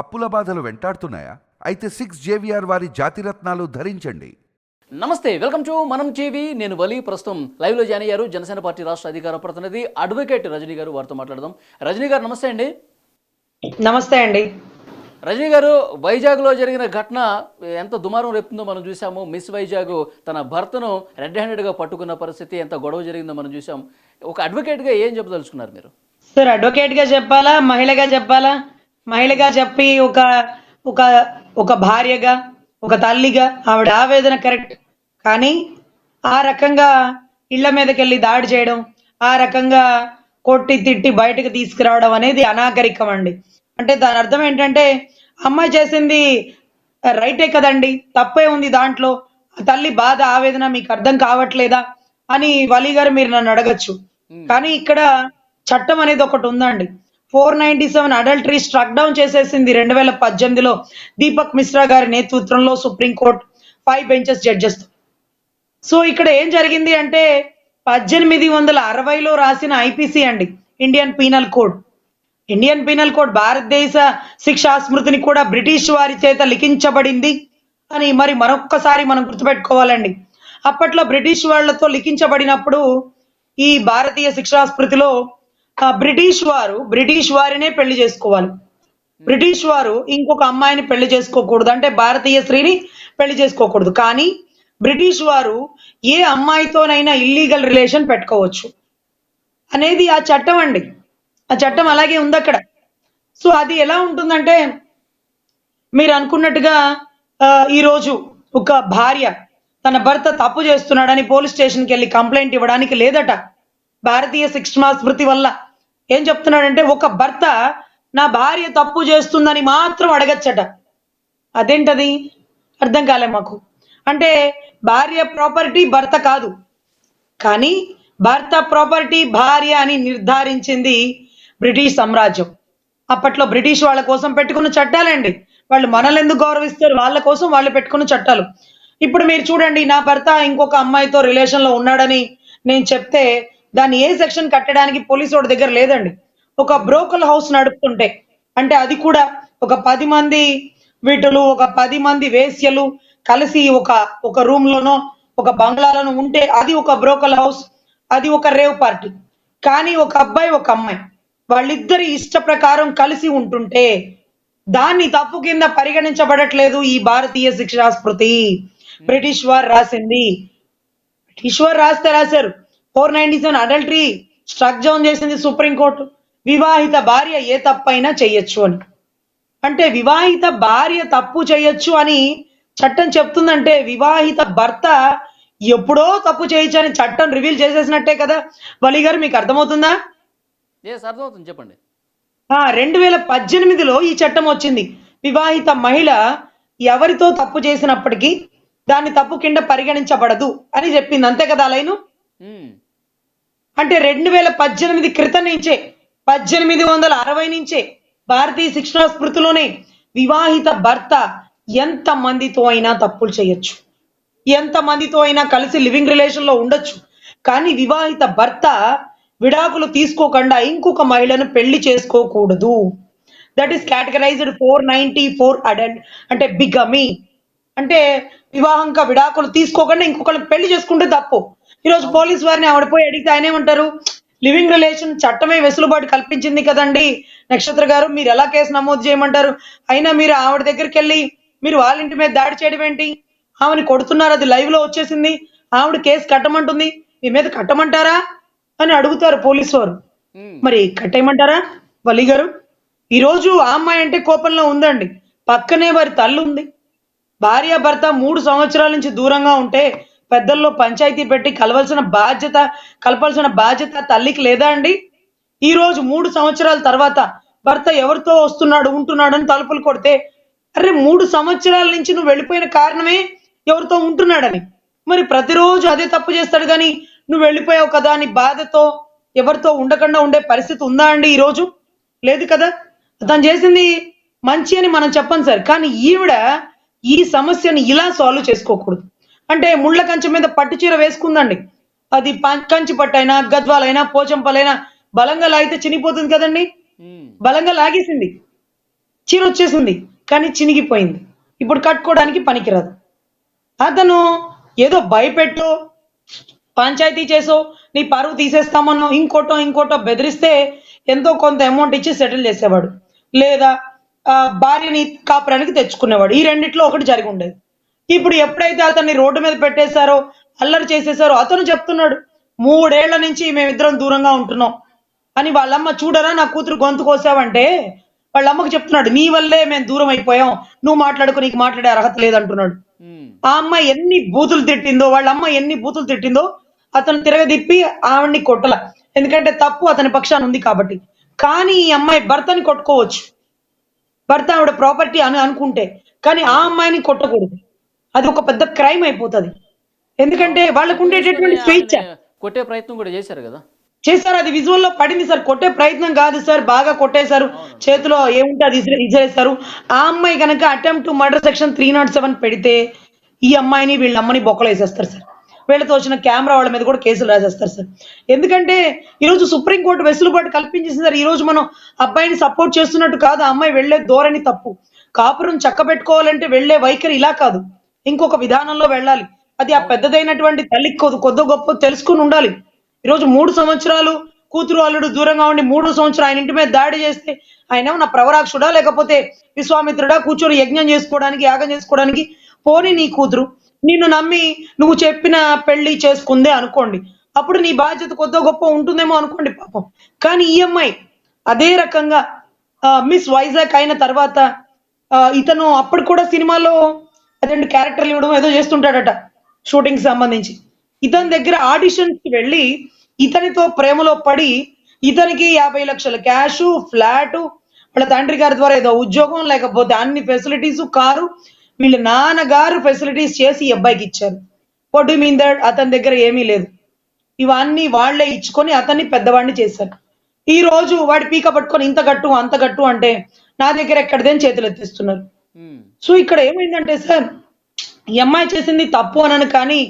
అప్పుల బాధలు వెంటాడుతున్నాయా? అయితే సిక్స్ జేవిఆర్ వారి జాతిరత్నాలు ధరించండి. నమస్తే వెల్కమ్ టు మనం టీవీ నేను వలి ప్రస్తుతం లైవ్లో జాయిన్ అయ్యారు. జనసేన పార్టీ రాష్ట్ర అధికార ప్రతినిధి అడ్వకేట్ రజనీ గారు వారితో మాట్లాడదాం. రజనీ గారు నమస్తే అండి. నమస్తే అండి. రజనీ గారు వైజాగ్లో జరిగిన ఘటన ఎంత దుమారం రేపుతుందో మనం చూసాము మిస్ వైజాగ్ తన భర్తను రెడ్ హ్యాండెడ్గా పట్టుకున్న పరిస్థితి ఎంత గొడవ జరిగిందో మనం చూసాం ఒక అడ్వకేట్గా ఏం చెప్పదలుచుకున్నారు మీరు? సార్ అడ్వకేట్గా చెప్పాలా? మహిళగా చెప్పాలా? మహిళగా చెప్పి ఒక ఒక ఒక భార్యగా ఒక తల్లిగా ఆవిడ ఆవేదన కరెక్ట్. కానీ ఆ రకంగా ఇళ్ళ మీదకి వెళ్ళి దాడి చేయడం ఆ రకంగా కొట్టి తిట్టి బయటకు తీసుకురావడం అనేది అనాగరికం అండి. అంటే దాని అర్థం ఏంటంటే అమ్మాయి చేసింది రైటే కదండి తప్పే ఉంది దాంట్లో తల్లి బాధ ఆవేదన మీకు అర్థం కావట్లేదా అని వలి గారు మీరు నన్ను అడగచ్చు. కానీ ఇక్కడ చట్టం అనేది ఒకటి ఉందండి. Four ninety seven adultery struck down చేసేసింది రెండు వేల పద్దెనిమిదిలో. దీపక్ మిశ్రా గారి నేతృత్వంలో supreme court five benches judges. So ఇక్కడ ఏం జరిగింది అంటే పద్దెనిమిది వందల అరవైలో రాసిన ఐపీసీ అండి Indian penal code. Indian penal code భారతదేశ శిక్షా స్మృతిని కూడా బ్రిటిష్ వారి చేత లిఖించబడింది అని మరి మరొక్కసారి మనం గుర్తుపెట్టుకోవాలండి. అప్పట్లో బ్రిటిష్ వాళ్ళతో లిఖించబడినప్పుడు ఈ భారతీయ శిక్షా స్మృతిలో బ్రిటిష్ వారు బ్రిటిష్ వారినే పెళ్ళి చేసుకోవాలి. బ్రిటిష్ వారు ఇంకొక అమ్మాయిని పెళ్ళి చేసుకోకూడదు. అంటే భారతీయ స్త్రీని పెళ్ళి చేసుకోకూడదు. కానీ బ్రిటిష్ వారు ఏ అమ్మాయితోనైనా ఇల్లీగల్ రిలేషన్ పెట్టుకోవచ్చు. అనేది ఆ చట్టం అండి. ఆ చట్టం అలాగే ఉంది అక్కడ. సో అది ఎలా ఉంటుందంటే మీరు అనుకున్నట్టుగా ఈరోజు ఒక భార్య తన భర్త తప్పు చేస్తున్నాడని పోలీస్ స్టేషన్కి వెళ్ళి కంప్లైంట్ ఇవ్వడానికి లేదట. భారతీయ శిక్షణ స్మృతి వల్ల. ఏం చెప్తున్నాడంటే ఒక భర్త నా భార్య తప్పు చేస్తుందని మాత్రం అడగచ్చట. అదేంటది? అర్థం కాలే మాకు. అంటే భార్య ప్రాపర్టీ భర్త కాదు. కానీ భర్త ప్రాపర్టీ భార్య అని నిర్ధారించింది బ్రిటిష్ సామ్రాజ్యం. అప్పట్లో బ్రిటిష్ వాళ్ళ కోసం పెట్టుకున్న చట్టాలండి. వాళ్ళు మనల్ని ఎందుకు గౌరవిస్తారు? వాళ్ళ కోసం వాళ్ళు పెట్టుకున్న చట్టాలు. ఇప్పుడు మీరు చూడండి నా భర్త ఇంకొక అమ్మాయితో రిలేషన్లో ఉన్నాడని నేను చెప్తే దాన్ని ఏ సెక్షన్ కట్టడానికి పోలీసు వాడి దగ్గర లేదండి. ఒక బ్రోకల్ హౌస్ నడుపుతుంటే అంటే అది కూడా ఒక పది మంది వీటులు ఒక పది మంది వేశ్యలు కలిసి ఒక ఒక రూమ్ లోనో ఒక బంగ్లాలోనో ఉంటే అది ఒక బ్రోకల్ హౌస్ అది ఒక రేవ్ పార్టీ. కానీ ఒక అబ్బాయి ఒక అమ్మాయి వాళ్ళిద్దరి ఇష్ట ప్రకారం కలిసి ఉంటుంటే దాన్ని తప్పు కింద పరిగణించబడట్లేదు ఈ భారతీయ శిక్షా స్మృతి బ్రిటిష్ వారు రాసింది. బ్రిటిష్ వారు రాస్తే రాశారు. Four ninety seven adultery struck down చేసింది సుప్రీంకోర్టు. వివాహిత భార్య ఏ తప్పైనా చెయ్యొచ్చు అని. అంటే వివాహిత భార్య తప్పు చేయొచ్చు అని చట్టం చెప్తుందంటే వివాహిత భర్త ఎప్పుడో తప్పు చేయొచ్చు అని చట్టం రివీల్ చేసేసినట్టే కదా. వలి గారు మీకు అర్థమవుతుందా? అర్థమవుతుంది. చెప్పండి. ఆ రెండు వేల పద్దెనిమిదిలో ఈ చట్టం వచ్చింది. వివాహిత మహిళ ఎవరితో తప్పు చేసినప్పటికీ దాన్ని తప్పు కింద పరిగణించబడదు అని చెప్పింది. అంతే కదా లైను? ఉమ్, అంటే రెండు వేల పద్దెనిమిది క్రితం నుంచే పద్దెనిమిది వందల అరవై నుంచే భారతీయ శిక్షణా స్మృతిలోనే వివాహిత భర్త ఎంత మందితో అయినా తప్పులు చేయొచ్చు. ఎంత మందితో అయినా కలిసి లివింగ్ రిలేషన్లో ఉండొచ్చు. కానీ వివాహిత భర్త విడాకులు తీసుకోకుండా ఇంకొక మహిళను పెళ్ళి చేసుకోకూడదు. That is categorized four ninety four adult అంటే బిగమి అంటే వివాహంగా విడాకులు తీసుకోకుండా ఇంకొకరిని పెళ్ళి చేసుకుంటే తప్పు. ఈరోజు పోలీస్ వారిని ఆవిడ పోయి అడిగితే ఆయన ఏమంటారు? లివింగ్ రిలేషన్ చట్టమే వెసులుబాటు కల్పించింది కదండి. నక్షత్ర గారు మీరు ఎలా కేసు నమోదు చేయమంటారు? అయినా మీరు ఆవిడ దగ్గరికి వెళ్ళి మీరు వాళ్ళ ఇంటి మీద దాడి చేయడం ఏంటి? ఆమెను కొడుతున్నారు అది లైవ్లో వచ్చేసింది. ఆవిడ కేసు కట్టమంటుంది. మీ మీద కట్టమంటారా? అని అడుగుతారు పోలీసు వారు. మరి కట్టేయమంటారా? వలి గారు ఈరోజు ఆ అమ్మాయి అంటే కోపంలో ఉందండి. పక్కనే వారి తల్లి ఉంది. భార్య భర్త మూడు సంవత్సరాల నుంచి దూరంగా ఉంటే పెద్దల్లో పంచాయతీ పెట్టి కలవాల్సిన బాధ్యత కలపాల్సిన బాధ్యత తల్లికి లేదా అండి? ఈ రోజు మూడు సంవత్సరాల తర్వాత భర్త ఎవరితో వస్తున్నాడు ఉంటున్నాడు అని తలుపులు కొడితే అరే మూడు సంవత్సరాల నుంచి నువ్వు వెళ్ళిపోయిన కారణమే ఎవరితో ఉంటున్నాడని. మరి ప్రతిరోజు అదే తప్పు చేస్తాడు కానీ నువ్వు వెళ్ళిపోయావు కదా అని బాధతో ఎవరితో ఉండకుండా ఉండే పరిస్థితి ఉందా అండి ఈ రోజు? లేదు కదా? తను చేసింది మంచి అని మనం చెప్పం సార్. కానీ ఈవిడ ఈ సమస్యని ఇలా సాల్వ్ చేసుకోకూడదు. అంటే ముళ్ళ కంచె మీద పట్టు చీర వేసుకుందండి. అది కంచి పట్టైనా గద్వాలైనా పోచంపలైనా బలంగా లాగితే చినిపోతుంది కదండి. బలంగా లాగేసింది. చీర వచ్చేసింది. కానీ చినిగిపోయింది. ఇప్పుడు కట్టుకోవడానికి పనికిరాదు. అతను ఏదో భయపెట్టో పంచాయతీ చేసో నీ పరువు తీసేస్తామనో ఇంకోటో ఇంకోటో బెదిరిస్తే ఎంతో కొంత అమౌంట్ ఇచ్చి సెటిల్ చేసేవాడు. లేదా భార్యని కాపురానికి తెచ్చుకునేవాడు. ఈ రెండిట్లో ఒకటి జరిగి ఉండేది. ఇప్పుడు ఎప్పుడైతే అతన్ని రోడ్డు మీద పెట్టేశారో అల్లరి చేసేసారో అతను చెప్తున్నాడు మూడేళ్ళ నుంచి మేమిద్దరం దూరంగా ఉంటున్నాం. అని వాళ్ళమ్మ చూడరా నా కూతురు గొంతు కోసావంటే? వాళ్ళ అమ్మకు చెప్తున్నాడు నీ వల్లే మేము దూరం అయిపోయాం. నువ్వు మాట్లాడుకో నీకు మాట్లాడే అర్హత లేదంటున్నాడు. ఆ అమ్మాయి ఎన్ని బూతులు తిట్టిందో వాళ్ళ అమ్మ ఎన్ని బూతులు తిట్టిందో అతను తిరగదిప్పి ఆవిడ్ని కొట్టల. ఎందుకంటే తప్పు అతని పక్షాన ఉంది కాబట్టి. కానీ ఈ అమ్మాయి భర్తని కొట్టుకోవచ్చు. భర్త ఆవిడ ప్రాపర్టీ అని అనుకుంటే. కానీ ఆ అమ్మాయిని కొట్టకూడదు. అది ఒక పెద్ద క్రైమ్ అయిపోతుంది. ఎందుకంటే వాళ్ళకు ఉండేటటువంటి స్వేచ్ఛ. కొట్టే ప్రయత్నం కూడా చేశారు కదా? చేశారు అది విజువల్లో పడింది సార్. కొట్టే ప్రయత్నం కాదు సార్ బాగా కొట్టేశారు. చేతిలో ఏముంటే అది ఇసిరేశారు ఆ అమ్మాయి కనుక attempt to murder section three not seven పెడితే ఈ అమ్మాయిని వీళ్ళ అమ్మని బొక్కలు వేసేస్తారు సార్. వీళ్ళతో వచ్చిన కెమెరా వాళ్ళ మీద కూడా కేసులు రాసేస్తారు సార్. ఎందుకంటే ఈరోజు సుప్రీంకోర్టు వెసులుబాటు కల్పించేసింది సార్. ఈ రోజు మనం అబ్బాయిని సపోర్ట్ చేస్తున్నట్టు కాదు ఆ అమ్మాయి వెళ్ళే ధోరణి తప్పు. కాపురం చక్క పెట్టుకోవాలంటే వెళ్ళే వైఖరి ఇలా కాదు. ఇంకొక విధానంలో వెళ్ళాలి. అది ఆ పెద్దదైనటువంటి తల్లికి కొద్ది గొప్ప తెలుసుకుని ఉండాలి. ఈరోజు మూడు సంవత్సరాలు కూతురు అల్లుడు దూరంగా ఉండి మూడు సంవత్సరాలు ఆయన ఇంటి మీద దాడి చేస్తే ఆయన ఏమన్నా ప్రవరాక్షుడా లేకపోతే విశ్వామిత్రుడా కూర్చొని యజ్ఞం చేసుకోవడానికి యాగం చేసుకోవడానికి? పోని నీ కూతురు నిన్ను నమ్మి నువ్వు చెప్పిన పెళ్ళి చేసుకుందే అనుకోండి. అప్పుడు నీ బాధ్యత కొద్దో గొప్ప ఉంటుందేమో అనుకోండి పాపం. కానీ ఈ అమ్మాయి అదే రకంగా మిస్ వైజాగ్ అయిన తర్వాత ఇతను అప్పుడు కూడా సినిమాలో రెండు క్యారెక్టర్లు ఇవ్వడం ఏదో చేస్తుంటాడట షూటింగ్ సంబంధించి. ఇతని దగ్గర ఆడిషన్స్కి వెళ్ళి ఇతనితో ప్రేమలో పడి ఇతనికి యాభై లక్షల క్యాష్ ఫ్లాట్ వాళ్ళ తండ్రి గారి ద్వారా ఏదో ఉద్యోగం లేకపోతే అన్ని ఫెసిలిటీస్ కారు వీళ్ళ నాన్నగారు ఫెసిలిటీస్ చేసి ఈ అబ్బాయికి ఇచ్చారు. వాట్ యు మీన్ దట్ అతని దగ్గర ఏమీ లేదు. ఇవన్నీ వాళ్ళే ఇచ్చుకొని అతన్ని పెద్దవాడిని చేశారు. ఈ రోజు వాడి పీక పట్టుకొని ఇంత గట్టు అంత గట్టు అంటే నా దగ్గర ఎక్కడిదేని చేతులు ఎత్తిస్తున్నారు hmm. సో ఇక్కడ ఏమైందంటే సార్ ఈ అమ్మాయి చేసింది తప్పు అనను కానీ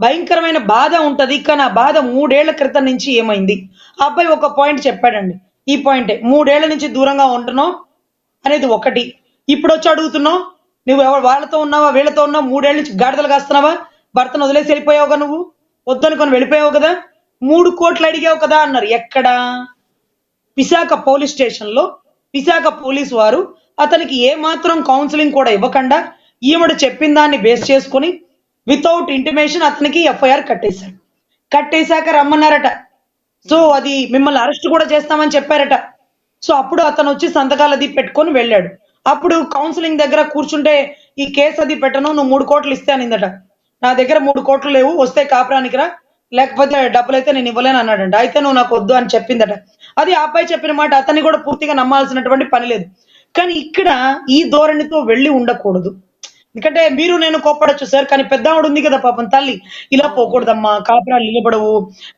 భయంకరమైన బాధ ఉంటుంది. కానీ ఆ బాధ మూడేళ్ళ క్రితం నుంచి ఏమైంది? ఆ అబ్బాయి ఒక పాయింట్ చెప్పాడండి. ఈ పాయింటే మూడేళ్ళ నుంచి దూరంగా ఉంటున్నావు? అనేది ఒకటి. ఇప్పుడు వచ్చి అడుగుతున్నావు నువ్వు ఎవరు వాళ్ళతో ఉన్నావా వీళ్ళతో ఉన్నావు? మూడేళ్ళ నుంచి గాడిదలు కాస్తున్నావా? భర్తను వదిలేసి వెళ్ళిపోయావుగా నువ్వు? వద్దనుకొని వెళ్ళిపోయావు కదా? మూడు కోట్లు అడిగావు కదా అన్నారు. ఎక్కడా? విశాఖ పోలీస్ స్టేషన్లో విశాఖ పోలీస్ వారు అతనికి ఏ మాత్రం కౌన్సిలింగ్ కూడా ఇవ్వకుండా ఈవిడ చెప్పిన దాన్ని బేస్ చేసుకుని వితౌట్ ఇంటిమేషన్ అతనికి ఎఫ్ఐఆర్ కట్టేశారు. కట్టేశాక రమ్మన్నారట. సో అది మిమ్మల్ని అరెస్ట్ కూడా చేస్తామని చెప్పారట. సో అప్పుడు అతను వచ్చి సంతకాలు అది పెట్టుకొని వెళ్ళాడు. అప్పుడు కౌన్సిలింగ్ దగ్గర కూర్చుంటే ఈ కేసు అది పెట్టను నువ్వు మూడు కోట్లు ఇస్తే అనిందట. నా దగ్గర మూడు కోట్లు లేవు వస్తే కాపురానికి రా. లేకపోతే డబ్బులు అయితే నేను ఇవ్వలేను అన్నాడంట. అయితే నువ్వు నాకు వద్దు అని చెప్పిందట. అది ఆ అబ్బాయి చెప్పిన మాట అతన్ని కూడా పూర్తిగా నమ్మాల్సినటువంటి పని లేదు. కానీ ఇక్కడ ఈ ధోరణితో వెళ్ళి ఉండకూడదు. ఎందుకంటే మీరు నేను కోపడొచ్చు సార్ కానీ పెద్దవాడు ఉంది కదా పాపం తల్లి. ఇలా పోకూడదమ్మా కాపురాలు నిలబడవు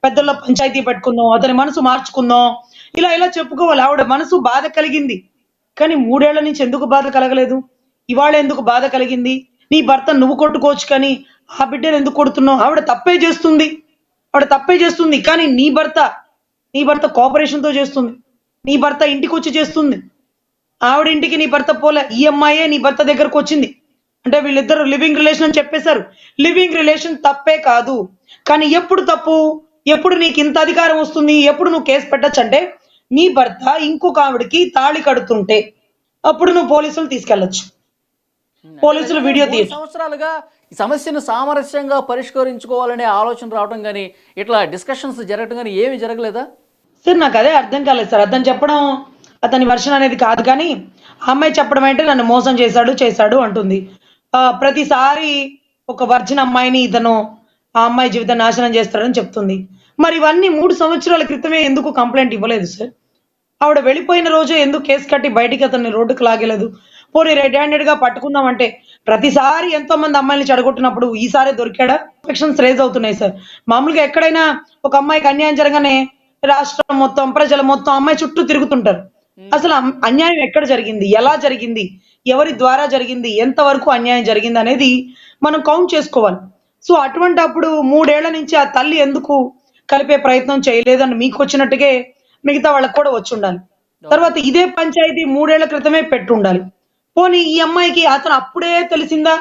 పెద్దల్లో పంచాయతీ పెట్టుకుందాం అతని మనసు మార్చుకుందాం. ఇలా ఇలా చెప్పుకోవాలి. ఆవిడ మనసు బాధ కలిగింది. కానీ మూడేళ్ళ నుంచి ఎందుకు బాధ కలగలేదు? ఇవాళ ఎందుకు బాధ కలిగింది? నీ భర్త నువ్వు కొట్టుకోవచ్చు కానీ ఆ బిడ్డను ఎందుకు కొడుతున్నావు? ఆవిడ తప్పే చేస్తుంది. ఆవిడ తప్పే చేస్తుంది. కానీ నీ భర్త నీ భర్త కోఆపరేషన్తో చేస్తుంది. నీ భర్త ఇంటికి వచ్చి చేస్తుంది. ఆవిడ ఇంటికి నీ భర్త పోలే. ఈ అమ్మాయే నీ భర్త దగ్గరకు వచ్చింది. అంటే వీళ్ళిద్దరు లివింగ్ రిలేషన్ అని చెప్పేశారు. లివింగ్ రిలేషన్ తప్పే కాదు. కానీ ఎప్పుడు తప్పు? ఎప్పుడు నీకు ఇంత అధికారం వస్తుంది? ఎప్పుడు నువ్వు కేసు పెట్టచ్చు అంటే నీ భర్త ఇంకొక ఆవిడకి తాళి కడుతుంటే అప్పుడు నువ్వు పోలీసులు తీసుకెళ్ళొచ్చు. పోలీసులు వీడియో తీసి సంవత్సరాలుగా ఈ సమస్యను సామరస్యంగా పరిష్కరించుకోవాలనే ఆలోచన రావడం కానీ ఇట్లా డిస్కషన్స్ జరగడం కానీ ఏమీ జరగలేదా? సార్ నాకు అదే అర్థం కాలేదు సార్. అతను చెప్పడం అతని వర్షన్ అనేది కాదు కానీ ఆ అమ్మాయి చెప్పడం అంటే నన్ను మోసం చేశాడు చేశాడు అంటుంది. ఆ, ప్రతిసారి ఒక వర్జిన్ అమ్మాయిని ఇతను ఆ అమ్మాయి జీవితం నాశనం చేస్తాడని చెప్తుంది. మరి ఇవన్నీ మూడు సంవత్సరాల క్రితమే ఎందుకు కంప్లైంట్ ఇవ్వలేదు సార్? ఆవిడ వెళ్ళిపోయిన రోజే ఎందుకు కేసు కట్టి బయటికి అతన్ని రోడ్డుకు లాగలేదు? పోనీ రెడ్ హ్యాండెడ్గా పట్టుకుందామంటే ప్రతిసారి ఎంతో మంది అమ్మాయిని చెడగొట్టినప్పుడు ఈసారి దొరికాడా? ఎలక్షన్స్ రేజ్ అవుతున్నాయి సార్. మామూలుగా ఎక్కడైనా ఒక అమ్మాయికి అన్యాయం జరగానే రాష్ట్రం మొత్తం ప్రజలు మొత్తం అమ్మాయి చుట్టూ తిరుగుతుంటారు. అసలు అన్యాయం ఎక్కడ జరిగింది? ఎలా జరిగింది? ఎవరి ద్వారా జరిగింది? ఎంతవరకు అన్యాయం జరిగింది అనేది మనం కౌంట్ చేసుకోవాలి. సో అటువంటి అప్పుడు మూడేళ్ళ నుంచి ఆ తల్లి ఎందుకు కలిపే ప్రయత్నం చేయలేదని మీకు వచ్చినట్టుగే మిగతా వాళ్ళకి కూడా వచ్చి ఉండాలి. తర్వాత ఇదే పంచాయతీ మూడేళ్ళ క్రితమే పెట్టుండాలి పోనీ ఈ అమ్మాయికి అతను అప్పుడే తెలిసిందా?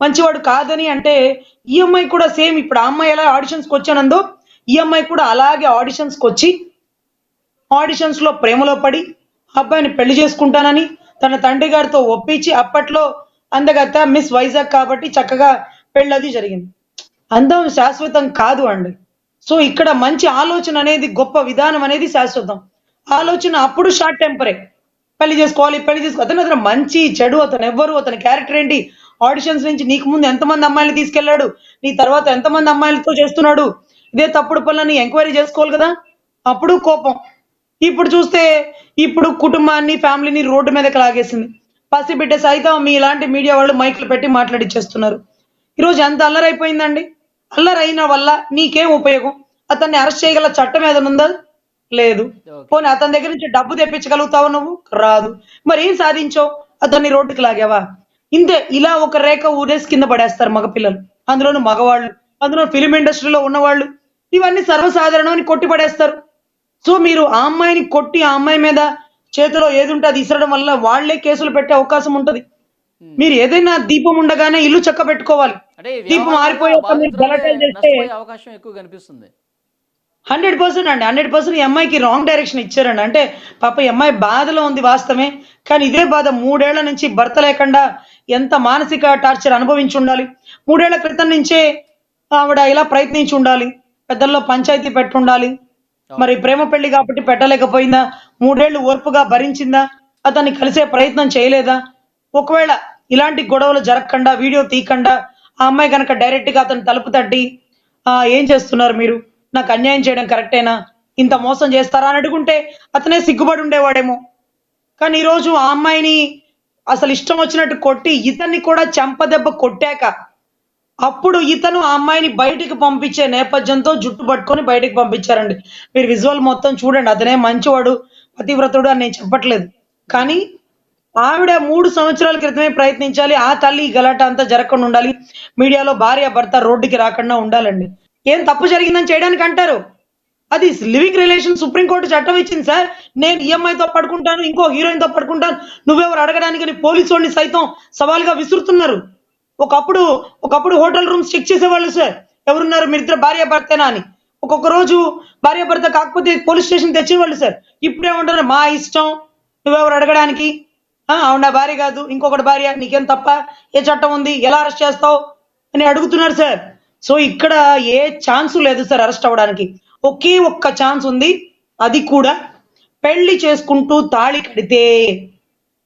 మంచివాడు కాదని అంటే ఈ అమ్మాయి కూడా సేమ్ ఇప్పుడు ఆ అమ్మాయి ఎలా ఆడిషన్స్కి వచ్చానందో ఈ అమ్మాయి కూడా అలాగే ఆడిషన్స్కి వచ్చి ఆడిషన్స్లో ప్రేమలో పడి అబ్బాయిని పెళ్ళి చేసుకుంటానని తన తండ్రి గారితో ఒప్పించి అప్పట్లో అందగత్త మిస్ వైజాగ్ కాబట్టి చక్కగా పెళ్ళది జరిగింది. అందం శాశ్వతం కాదు అండి. సో ఇక్కడ మంచి ఆలోచన అనేది గొప్ప విధానం అనేది శాశ్వతం. ఆలోచన అప్పుడు షార్ట్ టెంపరే పెళ్ళి చేసుకోవాలి పెళ్ళి చేసుకో అతను అతను మంచి చెడు అతను ఎవ్వరు అతని క్యారెక్టర్ ఏంటి? ఆడిషన్స్ నుంచి నీకు ముందు ఎంతమంది అమ్మాయిలు తీసుకెళ్ళాడు నీ తర్వాత ఎంతమంది అమ్మాయిలతో చేస్తున్నాడు? ఇదే తప్పుడు పనులని ఎంక్వైరీ చేసుకోవాలి కదా? అప్పుడు కోపం. ఇప్పుడు చూస్తే ఇప్పుడు కుటుంబాన్ని ఫ్యామిలీని రోడ్డు మీదకి లాగేసింది. పసిబిడ్డ సైతం మీ ఇలాంటి మీడియా వాళ్ళు మైకులు పెట్టి మాట్లాడిచ్చేస్తున్నారు. ఈరోజు ఎంత అల్లరైపోయిందండి? అల్లరైన వల్ల నీకేం ఉపయోగం? అతన్ని అరెస్ట్ చేయగల చట్టం ఏదైనా ఉందా? లేదు. పోనీ అతని దగ్గర నుంచి డబ్బు తెప్పించగలుగుతావు నువ్వు? రాదు. మరి ఏం సాధించావు? అతన్ని రోడ్డుకి లాగావా? ఇంతే ఇలా ఒక రేఖ ఊరేసి కింద పడేస్తారు మగపిల్లలు. అందులోను మగవాళ్ళు అందులో ఫిలిం ఇండస్ట్రీలో ఉన్నవాళ్ళు. ఇవన్నీ సర్వసాధారణం అని కొట్టి పడేస్తారు సో మీరు ఆ అమ్మాయిని కొట్టి ఆ అమ్మాయి మీద చేతిలో ఏది ఉంటే అది ఇసరడం వల్ల వాళ్ళే కేసులు పెట్టే అవకాశం ఉంటది. మీరు ఏదైనా దీపం ఉండగానే ఇల్లు చక్క పెట్టుకోవాలి దీపం నష్టపోయే అవకాశం ఎక్కువ కనిపిస్తుంది. హండ్రెడ్ పర్సెంట్ అండి హండ్రెడ్ పర్సెంట్ ఈ అమ్మాయికి రాంగ్ డైరెక్షన్ ఇచ్చారండి. అంటే పాప ఈ అమ్మాయి బాధలో ఉంది వాస్తవమే కానీ ఇదే బాధ మూడేళ్ళ నుంచి భర్త లేకుండా ఎంత మానసిక టార్చర్ అనుభవించి ఉండాలి. మూడేళ్ళ క్రితం నుంచే ఆవిడ ఇలా ప్రయత్నించి ఉండాలి. పెద్దల్లో పంచాయతీ పెట్టుండాలి. మరి ప్రేమ పెళ్ళి కాబట్టి పెట్టలేకపోయిందా? మూడేళ్ళు ఓర్పుగా భరించిందా? అతన్ని కలిసే ప్రయత్నం చేయలేదా? ఒకవేళ ఇలాంటి గొడవలు జరగకుండా వీడియో తీయకుండా ఆ అమ్మాయి కనుక డైరెక్ట్గా అతను తలుపు తట్టి "ఆ, ఏం చేస్తున్నారు మీరు? నాకు అన్యాయం చేయడం కరెక్టేనా? ఇంత మోసం చేస్తారా అని అడుగుంటే అతనే సిగ్గుపడి ఉండేవాడేమో. కానీ ఈరోజు ఆ అమ్మాయిని అసలు ఇష్టం వచ్చినట్టు కొట్టి ఇతన్ని కూడా చెంపదెబ్బ కొట్టాక అప్పుడు ఇతను ఆ అమ్మాయిని బయటికి పంపించే నేపథ్యంతో జుట్టు పట్టుకొని బయటికి పంపించారండి. మీరు విజువల్ మొత్తం చూడండి అతనే మంచివాడు పతివ్రతుడు అని నేను చెప్పట్లేదు. కానీ ఆవిడ మూడు సంవత్సరాల క్రితమే ప్రయత్నించాలి ఆ తల్లి గలాట అంతా జరగకుండా ఉండాలి మీడియాలో భార్య భర్త రోడ్డుకి రాకుండా ఉండాలండి. ఏం తప్పు జరిగిందని చేయడానికి అంటారు? అది లివింగ్ రిలేషన్ సుప్రీంకోర్టు చట్టం ఇచ్చింది సార్. నేను ఈఎంఐతో పడుకుంటాను ఇంకో హీరోయిన్తో పడుకుంటాను నువ్వెవరు అడగడానికి పోలీసు వాడిని సైతం సవాల్గా విసురుతున్నారు. ఒకప్పుడు ఒకప్పుడు హోటల్ రూమ్స్ చెక్ చేసేవాళ్ళు సార్ ఎవరున్నారు? మీరు ఇద్దరు భార్య భర్తేనా అని. ఒక్కొక్క రోజు భార్య భర్త కాకపోతే పోలీస్ స్టేషన్ తెచ్చేవాళ్ళు సార్ ఇప్పుడేమంటారు మా ఇష్టం. నువ్వెవరు అడగడానికి? ఆ, భార్య కాదు. ఇంకొకటి భార్య. నీకేం తప్ప? ఏ చట్టం ఉంది? ఎలా అరెస్ట్ చేస్తావు? అని అడుగుతున్నారు సార్ సో ఇక్కడ ఏ ఛాన్స్ లేదు సార్ అరెస్ట్ అవ్వడానికి. ఒకే ఒక్క ఛాన్స్ ఉంది. అది కూడా పెళ్ళి చేసుకుంటూ తాళి కడితే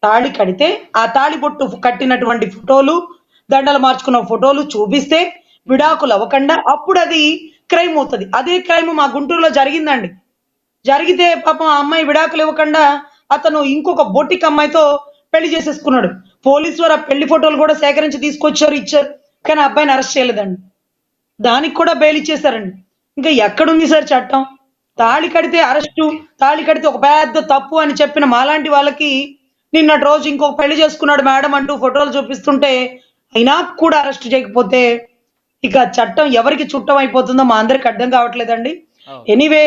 తాళి కడితే ఆ తాళి బొట్టు కట్టినటువంటి ఫోటోలు దండలు మార్చుకున్న ఫోటోలు చూపిస్తే విడాకులు అవ్వకుండా అప్పుడు అది క్రైమ్ అవుతుంది. అదే క్రైమ్ మా గుంటూరులో జరిగిందండి. జరిగితే పాపం ఆ అమ్మాయి విడాకులు ఇవ్వకుండా అతను ఇంకొక బొట్టికి అమ్మాయితో పెళ్ళి చేసేసుకున్నాడు. పోలీసు వారు ఆ పెళ్ళి ఫోటోలు కూడా సేకరించి తీసుకొచ్చారు ఇచ్చారు. కానీ ఆ అబ్బాయిని అరెస్ట్ చేయలేదండి. దానికి కూడా బెయిల్ ఇచ్చేసారండి ఇంకా ఎక్కడుంది సార్ చట్టం? తాళి కడితే అరెస్టు తాళి కడితే ఒక పెద్ద తప్పు అని చెప్పిన మాలాంటి వాళ్ళకి నిన్నటి రోజు ఇంకొక పెళ్ళి చేసుకున్నాడు మేడం అంటూ ఫోటోలు చూపిస్తుంటే అయినా కూడా అరెస్ట్ చేయకపోతే ఇక చట్టం ఎవరికి చుట్టం అయిపోతుందో మా అందరికి అర్థం కావట్లేదండి. Anyway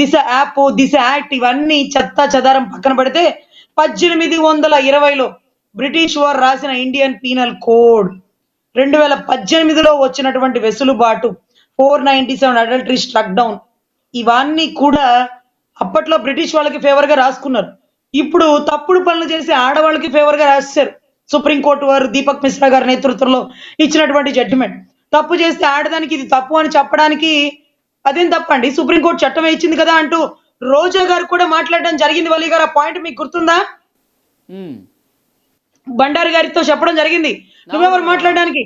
Disha app Disha act ఇవన్నీ చెత్త చెదారం పక్కన పెడితే పద్దెనిమిది వందల ఇరవైలో బ్రిటిష్ వారు రాసిన ఇండియన్ పీనల్ కోడ్ రెండు వేల పద్దెనిమిదిలో వచ్చినటువంటి వెసులుబాటు four ninety seven adultery struck down ఇవన్నీ కూడా అప్పట్లో బ్రిటిష్ వాళ్ళకి ఫేవర్గా రాసుకున్నారు. ఇప్పుడు తప్పుడు పనులు చేసి ఆడవాళ్ళకి ఫేవర్గా రాశారు. సుప్రీంకోర్టు వారు దీపక్ మిశ్రా గారి నేతృత్వంలో ఇచ్చినటువంటి జడ్జిమెంట్ తప్పు చేస్తే ఆడదానికి ఇది తప్పు అని చెప్పడానికి అదేం తప్పండి? సుప్రీంకోర్టు చట్టం ఇచ్చింది కదా అంటూ రోజా గారు కూడా మాట్లాడడం జరిగింది. వలి గారు ఆ పాయింట్ మీకు గుర్తుందా. బండారు గారితో చెప్పడం జరిగింది. నువ్వెవరు మాట్లాడడానికి?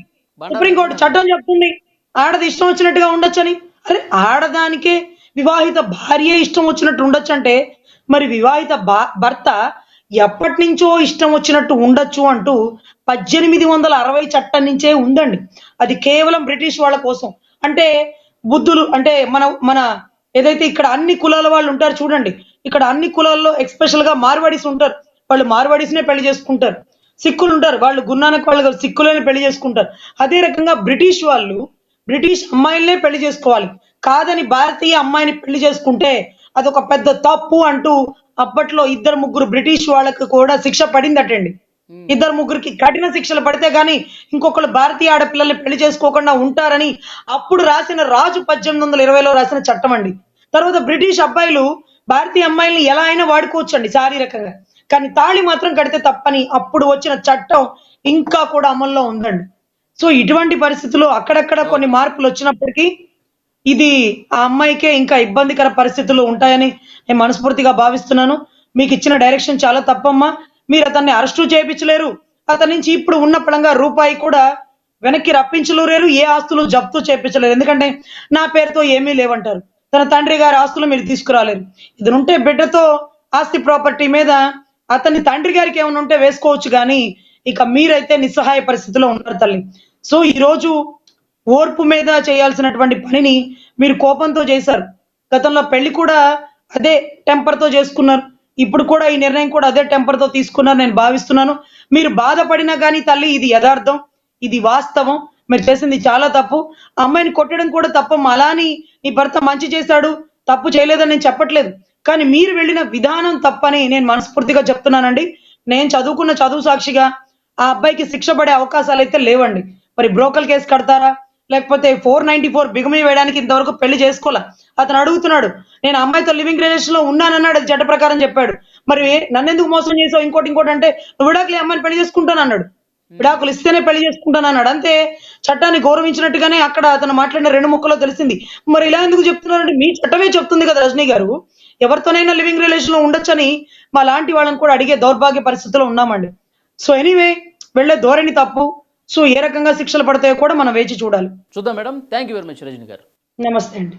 సుప్రీంకోర్టు చట్టం చెప్తుంది. ఆడది ఇష్టం వచ్చినట్టుగా ఉండొచ్చని. అరే ఆడదానికే వివాహిత భార్య ఇష్టం వచ్చినట్టు ఉండొచ్చు అంటే మరి వివాహిత భా- భర్త ఎప్పటి నుంచో ఇష్టం వచ్చినట్టు ఉండొచ్చు అంటూ పద్దెనిమిది వందల అరవై చట్టం నుంచే ఉందండి. అది కేవలం బ్రిటిష్ వాళ్ళ కోసం. అంటే బుద్ధులు అంటే మన మన ఏదైతే ఇక్కడ అన్ని కులాల వాళ్ళు ఉంటారు చూడండి. ఇక్కడ అన్ని కులాల్లో ఎక్స్పెషల్గా మార్వాడీస్ ఉంటారు. వాళ్ళు మార్వాడీస్నే పెళ్ళి చేసుకుంటారు. సిక్కులు ఉంటారు. వాళ్ళు గున్నానకు వాళ్ళు సిక్కులని పెళ్ళి చేసుకుంటారు. అదే రకంగా బ్రిటిష్ వాళ్ళు బ్రిటిష్ అమ్మాయిలనే పెళ్ళి చేసుకోవాలి. కాదని భారతీయ అమ్మాయిని పెళ్ళి చేసుకుంటే అదొక పెద్ద తప్పు అంటూ అప్పట్లో ఇద్దరు ముగ్గురు బ్రిటిష్ వాళ్ళకు కూడా శిక్ష పడిందటండి. ఇద్దరు ముగ్గురికి కఠిన శిక్షలు పడితే గాని ఇంకొకరు భారతీయ ఆడపిల్లల్ని పెళ్ళి చేసుకోకుండా ఉంటారని అప్పుడు రాసిన రాజు పద్దెనిమిది వందల ఇరవైలో రాసిన చట్టం అండి. తర్వాత బ్రిటిష్ అబ్బాయిలు భారతీయ అమ్మాయిల్ని ఎలా అయినా వాడుకోవచ్చు అండి శారీరకంగా. కానీ తాళి మాత్రం కడితే తప్పని అప్పుడు వచ్చిన చట్టం ఇంకా కూడా అమల్లో ఉందండి. సో ఇటువంటి పరిస్థితుల్లో అక్కడక్కడ కొన్ని మార్పులు వచ్చినప్పటికీ ఇది ఆ అమ్మాయికే ఇంకా ఇబ్బందికర పరిస్థితులు ఉంటాయని నేను మనస్ఫూర్తిగా భావిస్తున్నాను. మీకు ఇచ్చిన డైరెక్షన్ చాలా తప్పమ్మా. మీరు అతన్ని అరెస్టు చేయించలేరు. అతని నుంచి ఇప్పుడు ఉన్న పడంగా రూపాయి కూడా వెనక్కి రప్పించలేరు. ఏ ఆస్తులు జప్తు చేయించలేరు. ఎందుకంటే నా పేరుతో ఏమీ లేవంటారు. తన తండ్రి గారి ఆస్తులు మీరు తీసుకురాలేరు. ఇది ఉంటే బిడ్డతో ఆస్తి ప్రాపర్టీ మీద అతని తండ్రి గారికి ఏమైనా ఉంటే వేసుకోవచ్చు కానీ ఇక మీరైతే నిస్సహాయ పరిస్థితిలో ఉన్నారు తల్లి. సో ఈరోజు ఓర్పు మీద చేయాల్సినటువంటి పనిని మీరు కోపంతో చేశారు. గతంలో పెళ్ళి కూడా అదే టెంపర్తో చేసుకున్నారు. ఇప్పుడు కూడా ఈ నిర్ణయం కూడా అదే టెంపర్తో తీసుకున్నారు నేను భావిస్తున్నాను. మీరు బాధపడినా కానీ తల్లి ఇది యథార్థం. ఇది వాస్తవం. మీరు చేసింది చాలా తప్పు. ఆ అమ్మాయిని కొట్టడం కూడా తప్ప. అలా అని నీ భర్త మంచి చేశాడు. తప్పు చేయలేదని నేను చెప్పట్లేదు. కానీ మీరు వెళ్ళిన విధానం తప్పని నేను మనస్ఫూర్తిగా చెప్తున్నానండి. నేను చదువుకున్న చదువు సాక్షిగా ఆ అబ్బాయికి శిక్ష పడే అవకాశాలు అయితే లేవండి. మరి బ్రోకల్ కేసు కడతారా? లేకపోతే ఫోర్ నైన్టీ ఫోర్ బిగమి వేయడానికి ఇంతవరకు పెళ్ళి చేసుకోలే? అతను అడుగుతున్నాడు నేను అమ్మాయితో లివింగ్ రిలేషన్లో ఉన్నానన్నాడు అది చట్ట ప్రకారం చెప్పాడు. మరి నన్ను ఎందుకు మోసం చేసావు? ఇంకోటి ఇంకోటి అంటే నువ్వు విడాకులు అమ్మాయిని పెళ్ళి చేసుకుంటాను అన్నాడు విడాకులు ఇస్తేనే పెళ్ళి చేసుకుంటాను అన్నాడు అంతే చట్టాన్ని గౌరవించినట్టుగానే అక్కడ అతను మాట్లాడిన రెండు ముక్కలో తెలిసింది. మరి ఇలా ఎందుకు చెప్తున్నారంటే మీ చట్టమే చెప్తుంది కదా రజనీ గారు. ఎవరితోనైనా లివింగ్ రిలేషన్లో ఉండొచ్చని మా లాంటి వాళ్ళని కూడా అడిగే దౌర్భాగ్య పరిస్థితిలో ఉన్నామండి. సో ఎనీవే వెళ్ళే ధోరణి తప్పు. సో ఏ రకంగా శిక్షలు పడతాయో కూడా మనం వేచి చూడాలి. చూద్దాం madam. Thank you very much Rajani గారు నమస్తే అండి.